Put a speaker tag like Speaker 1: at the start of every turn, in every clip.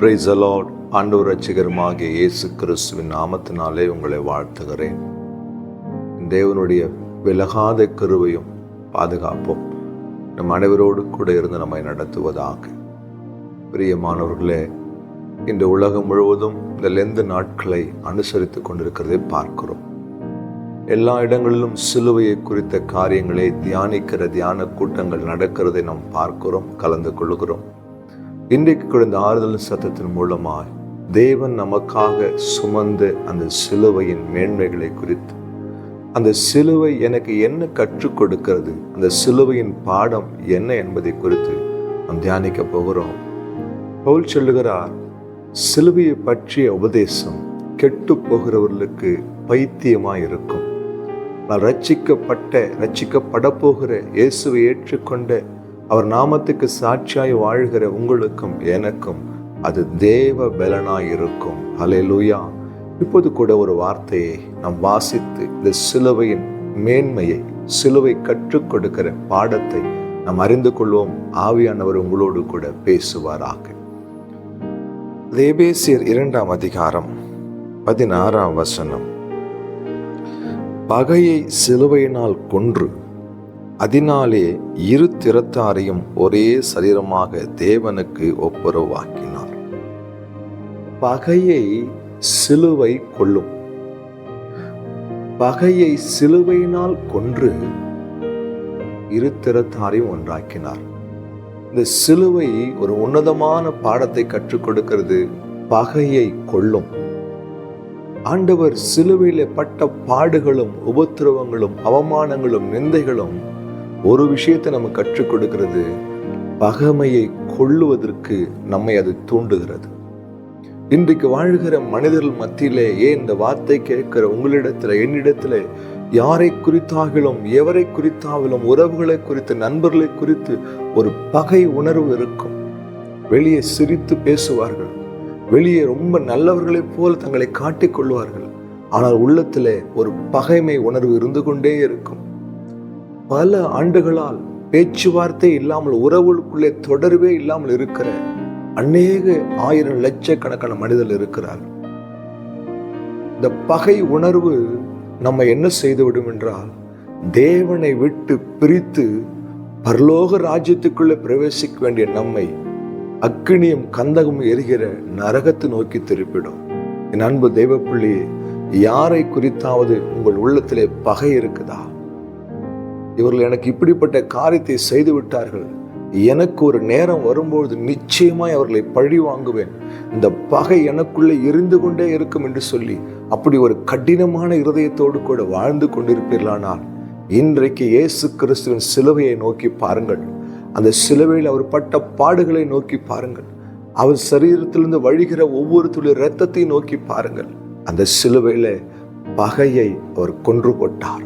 Speaker 1: Price allot ஆண்டவர் ரட்சகருமாகிய இயேசு கிறிஸ்துவின் நாமத்தினாலே உங்களை வாழ்த்துகிறேன். தேவனுடைய விலகாத கருவையும் பாதுகாப்பும் நம் அனைவரோடு கூட இருந்து நம்மை நடத்துவதாக. பிரியமானவர்களே இந்த உலகம் முழுவதும் இந்த லெந்து நாட்களை அனுசரித்து கொண்டிருக்கிறதை பார்க்கிறோம். எல்லா இடங்களிலும் சிலுவையை குறித்த காரியங்களை தியானிக்கிற தியான கூட்டங்கள் நடக்கிறதை நாம் பார்க்கிறோம் கலந்து கொள்கிறோம். இன்றைக்கு குழந்த ஆறுதல் சத்தத்தின் மூலமாய் தேவன் நமக்காக சுமந்த அந்த சிலுவையின் மேன்மைகளை குறித்து அந்த சிலுவை எனக்கு என்ன கற்றுக் கொடுக்கிறது அந்த சிலுவையின் பாடம் என்ன என்பதை குறித்து நாம் தியானிக்க போகிறோம். பவுல் சொல்லுகிறார் சிலுவையை பற்றிய உபதேசம் கெட்டு போகிறவர்களுக்கு பைத்தியமாய் இருக்கும். நான் ரட்சிக்கப்பட்ட ரட்சிக்கப்பட போகிற இயேசுவை ஏற்றுக்கொண்ட அவர் நாமத்துக்கு சாட்சியாய் வாழ்கிற உங்களுக்கும் எனக்கும் அது தேவ பலனாய் இருக்கும் அலே லூயா இப்போது கூட ஒரு வார்த்தையை நாம் வாசித்து இந்த சிலுவையின் மேன்மையை சிலுவை கற்றுக் கொடுக்கிற பாடத்தை நாம் அறிந்து கொள்வோம். ஆவியானவர் உங்களோடு கூட பேசுவாராக. தேபேசியர் இரண்டாம் அதிகாரம் பதினாறாம் வசனம். பகையை சிலுவையினால் கொன்று அதனாலே இரு திறத்தாரையும் ஒரே சரீரமாக தேவனுக்கு ஒப்புரவாக்கினார். பகையை சிலுவை கொள்ளும் பகையை சிலுவையினால் கொன்று இரு திறத்தாரையும் ஒன்றாக்கினார். இந்த சிலுவை ஒரு உன்னதமான பாடத்தை கற்றுக் கொடுக்கிறது பகையை கொள்ளும் ஆண்டவர் சிலுவையில பட்ட பாடுகளும் உபத்திரவங்களும் அவமானங்களும் நிந்தைகளும் ஒரு விஷயத்தை நம்ம கற்றுக் கொடுக்கிறது பகமையை கொள்ளுவதற்கு நம்மை அது தூண்டுகிறது. இன்றைக்கு வாழ்கிற மனிதர்கள் மத்தியிலே ஏன் இந்த வார்த்தை கேட்கிற உங்களிடத்துல என்னிடத்துல யாரை குறித்தாகிலும் எவரை குறித்தாகிலும் உறவுகளை குறித்து நண்பர்களை குறித்து ஒரு பகை உணர்வு இருக்கும். வெளியே சிரித்து பேசுவார்கள். வெளியே ரொம்ப நல்லவர்களைப் போல் தங்களை காட்டிக்கொள்வார்கள் ஆனால் உள்ளத்திலே ஒரு பகைமை உணர்வு இருந்து கொண்டே இருக்கும். பல ஆண்டுகளால் பேச்சுவார்த்தை இல்லாமல் உறவுக்குள்ளே தொடர்பே இல்லாமல் இருக்கிற அநேக ஆயிரம் லட்சக்கணக்கான மனிதர்கள் இருக்கிறார் இந்த பகை உணர்வு நம்ம என்ன செய்துவிடும் என்றால் தேவனை விட்டு பிரித்து பரலோக ராஜ்யத்துக்குள்ளே பிரவேசிக்க வேண்டிய நம்மை அக்கினியும் கந்தகம் எரிகிற நரகத்தை நோக்கி திருப்பிடும். என் அன்பு தெய்வ பிள்ளையே யாரை குறித்தாவது உங்கள் உள்ளத்திலே பகை இருக்குதா? இவர்கள் எனக்கு இப்படிப்பட்ட காரியத்தை செய்து விட்டார்கள். எனக்கு ஒரு நேரம் வரும்பொழுது நிச்சயமாய் அவர்களை பழி வாங்குவேன். இந்த பகை எனக்குள்ளே எரிந்து கொண்டே இருக்கும் என்று சொல்லி அப்படி ஒரு கடினமான இருதயத்தோடு கூட வாழ்ந்து கொண்டிருப்பீர்களானால் இன்றைக்கு இயேசு கிறிஸ்துவின் சிலுவையை நோக்கி பாருங்கள். அந்த சிலுவையில் அவர் பட்ட பாடுகளை நோக்கி பாருங்கள். அவர் சரீரத்திலிருந்து வழிகிற ஒவ்வொரு துளி இரத்தத்தை நோக்கி பாருங்கள். அந்த சிலுவையில் பகையை அவர் கொன்று போட்டார்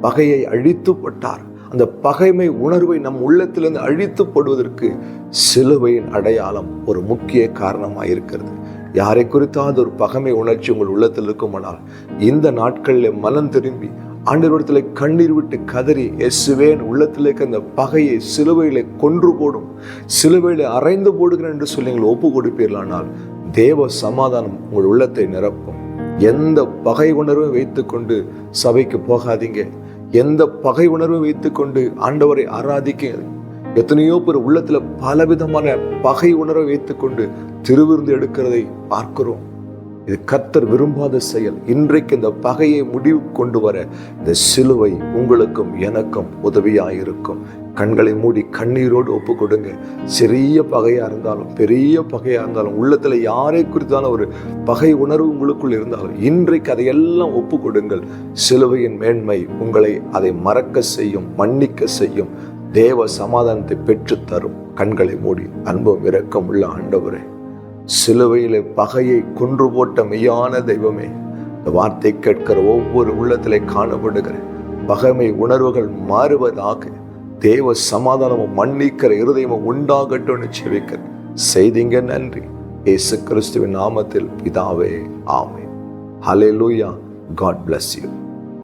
Speaker 1: பகையை அழித்து போட்டார் அந்த பகைமை உணர்வை நம் உள்ளத்திலிருந்து அழித்து போடுவதற்கு சிலுவையின் அடையாளம் ஒரு முக்கிய காரணமாக இருக்கிறது யாரை குறித்தாவது ஒரு பகைமை உணர்ச்சி உங்கள் உள்ளத்தில் இருக்குமானால் இந்த நாட்களில் மனம் திரும்பி ஆண்டவரத்தில் கண்ணீர் விட்டு கதறி எஸ்வேன் உள்ளத்தில் இருக்க அந்த பகையை சிலுவையில கொன்று போடும். சிலுவையில அரைந்து போடுகிறேன் என்று சொல்லி நீங்கள் ஒப்பு கொடுப்பீர்களானால் தேவ சமாதானம் உங்கள் உள்ளத்தை நிரப்பும். எந்த பகை உணர்வும் வைத்துக்கொண்டு சபைக்கு போகாதீங்க. எந்த பகை உணர்வை வைத்துக்கொண்டு ஆண்டவரை ஆராதிக்க எத்தனையோ பேர் உள்ளத்துல பலவிதமான பகை உணர்வை வைத்துக்கொண்டு திருவிருந்து எடுக்கிறதை பார்க்கிறோம். இது கத்தர் விரும்பாத செயல். இன்றைக்கு இந்த பகையை முடிவு கொண்டு வர இந்த சிலுவை உங்களுக்கும் எனக்கும் உதவியாயிருக்கும். கண்களை மூடி கண்ணீரோடு ஒப்பு கொடுங்க சிறிய பகையாக இருந்தாலும் பெரிய பகையாக இருந்தாலும் உள்ளத்தில் யாரை குறித்தாலும் ஒரு பகை உணர்வு உங்களுக்குள் இருந்தாலும் இன்றைக்கு அதையெல்லாம் ஒப்பு கொடுங்கள் சிலுவையின் மேன்மை உங்களை அதை மறக்க செய்யும் மன்னிக்க செய்யும் தேவ சமாதானத்தை பெற்று தரும் கண்களை மூடி அன்பும் இரக்கம் உள்ள ஆண்டவரே சிலுவையிலே பகையை கொன்று போட்ட மெய்யான தெய்வமே இந்த வார்த்தை கேட்கிற ஒவ்வொரு உள்ளத்திலே காணப்படுகிற பகைமை உணர்வுகள் மாறுவதாக தேவ சமாதானமும் மன்னிக்கிற இருதயமும் உண்டாகட்டும்னு செவிக்கிற செய்திங்க நன்றி. ஏசு கிறிஸ்துவின் நாமத்தில் பிதாவே ஆமே ஹலே லூயா காட் பிளஸ் யூ